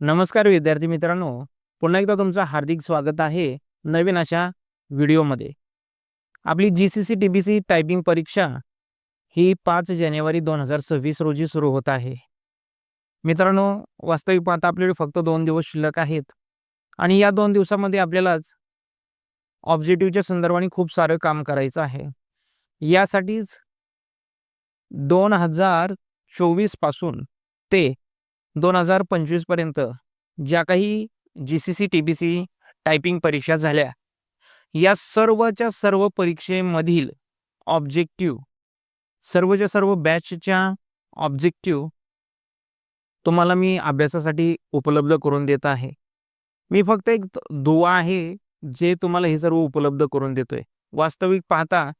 नमस्कार विद्यार्थी मित्रांनो. पुन्हा एकदा तुमचं हार्दिक स्वागत आहे नवीन अशा व्हिडिओमध्ये. आपली G C C T B C typing परीक्षा ही पाच जानेवारी दोन हजार सव्वीस रोजी सुरू होत आहे. मित्रांनो वास्तविक पाहता आपल्याकडे फक्त दोन दिवस शिल्लक आहेत. आणि या दोन दिवसामध्ये आपल्यालाच ऑब्जेक्टिव्हच्या संदर्भाने खूप सारं काम करायचं आहे. यासाठीच दोन हजार चोवीसपासून ते दोन हजार पंचवीसपर्यंत ज्या काही G C C T B C typing परीक्षा झाल्या या सर्वच्या सर्व परीक्षेमधील ऑब्जेक्टिव्ह सर्वच्या सर्व बॅचच्या ऑब्जेक्टिव्ह तुम्हाला मी अभ्यासासाठी उपलब्ध करून देत आहे. मी फक्त एक दुवा आहे जे तुम्हाला हे सर्व उपलब्ध करून देतोय. वास्तविक पाहता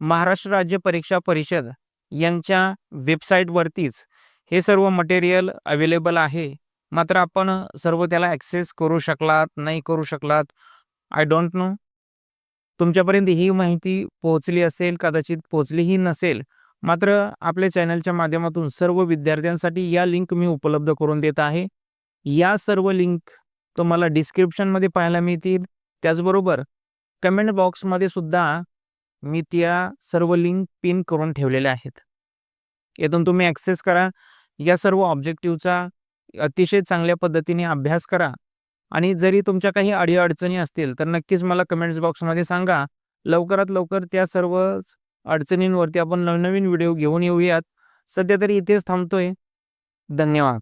महाराष्ट्र राज्य परीक्षा परिषद यांच्या वेबसाईटवरतीच हे सर्व मटेरियल अवेलेबल आहे. मात्र आपण सर्व त्याला ॲक्सेस करू शकलात नाही करू शकलात आय डोंट नो तुमच्यापर्यंत ही माहिती पोहोचली असेल कदाचित पोहोचलीही नसेल. मात्र आपल्या चॅनलच्या माध्यमातून सर्व विद्यार्थ्यांसाठी या लिंक मी उपलब्ध करून देत आहे. या सर्व लिंक तुम्हाला डिस्क्रिप्शनमध्ये पाहायला मिळतील. त्याचबरोबर कमेंट बॉक्समध्ये सुद्धा मी त्या सर्व लिंक पिन करून ठेवलेल्या आहेत. यातून तुम्ही ॲक्सेस करा. या सर्व ऑब्जेक्टिव्हचा अतिशय चांगल्या पद्धतीने अभ्यास करा. आणि जरी तुमच्या काही अडीअडचणी असतील तर नक्कीच मला कमेंट्स बॉक्समध्ये सांगा. लवकरात लवकर त्या सर्व अडचणींवरती आपण नवनवीन व्हिडिओ घेऊन येऊयात. सध्या तरी इथेच थांबतोय. धन्यवाद.